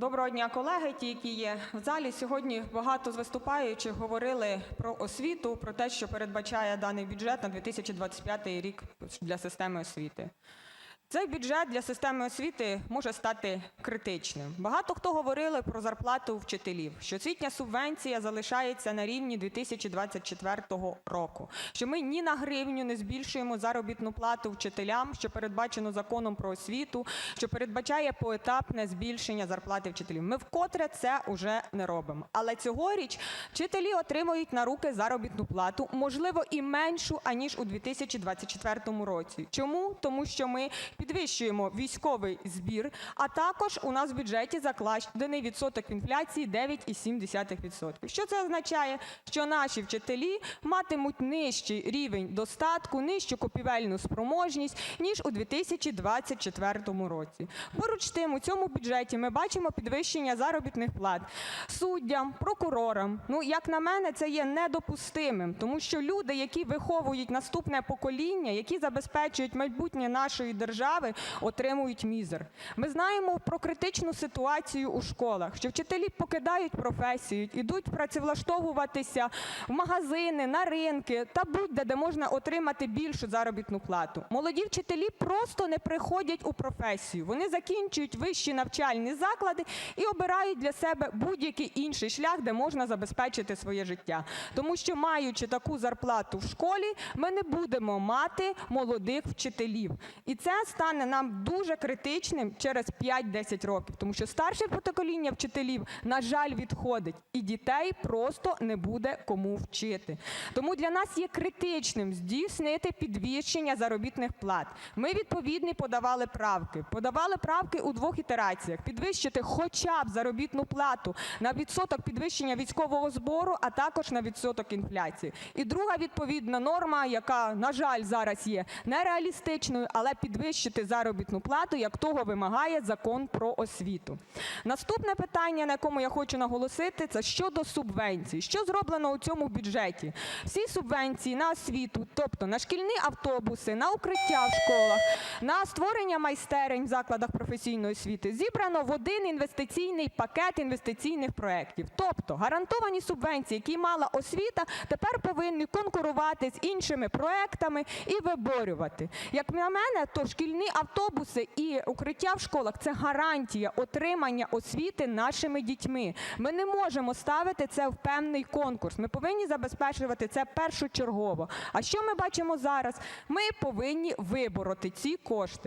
Доброго дня, колеги, ті, які є в залі. Сьогодні багато з виступаючих говорили про освіту, про те, що передбачає даний бюджет на 2025 рік для системи освіти. Цей бюджет для системи освіти може стати критичним. Багато хто говорили про зарплату вчителів, що освітня субвенція залишається на рівні 2024 року, що ми ні на гривню не збільшуємо заробітну плату вчителям, що передбачено законом про освіту, що передбачає поетапне збільшення зарплати вчителів. Ми вкотре це вже не робимо. Але цьогоріч вчителі отримують на руки заробітну плату, можливо, і меншу аніж у 2024 році. Чому? Тому що ми підвищуємо військовий збір, а також у нас в бюджеті закладений відсоток інфляції 9,7%. Що це означає? Що наші вчителі матимуть нижчий рівень достатку, нижчу купівельну спроможність, ніж у 2024 році. Поруч тим, у цьому бюджеті ми бачимо підвищення заробітних плат суддям, прокурорам. Ну, як на мене, це є недопустимим, тому що люди, які виховують наступне покоління, які забезпечують майбутнє нашої держави, отримують мізер. Ми знаємо про критичну ситуацію у школах, що вчителі покидають професію, ідуть працевлаштовуватися в магазини, на ринки та будь-де, де можна отримати більшу заробітну плату. Молоді вчителі просто не приходять у професію. Вони закінчують вищі навчальні заклади і обирають для себе будь-який інший шлях, де можна забезпечити своє життя. Тому що, маючи таку зарплату в школі, ми не будемо мати молодих вчителів. І це стане нам дуже критичним через 5-10 років, тому що старше покоління вчителів, на жаль, відходить, і дітей просто не буде кому вчити. Тому для нас є критичним здійснити підвищення заробітних плат. Ми відповідні подавали правки. Подавали правки у двох ітераціях: підвищити хоча б заробітну плату на відсоток підвищення військового збору, а також на відсоток інфляції. І друга відповідна норма, яка, на жаль, зараз є нереалістичною, але підвищити заробітну плату, як того вимагає Закон про освіту. Наступне питання, на якому я хочу наголосити, це щодо субвенцій. Що зроблено у цьому бюджеті? Всі субвенції на освіту, тобто на шкільні автобуси, на укриття в школах, на створення майстерень в закладах професійної освіти, зібрано в один інвестиційний пакет інвестиційних проєктів. Тобто гарантовані субвенції, які мала освіта, тепер повинні конкурувати з іншими проектами і виборювати. Як на мене, то шкільні автобуси і укриття в школах це гарантія отримання освіти нашими дітьми. Ми не можемо ставити це в певний конкурс. Ми повинні забезпечувати це першочергово. А що ми бачимо зараз? Ми повинні вибороти ці кошти.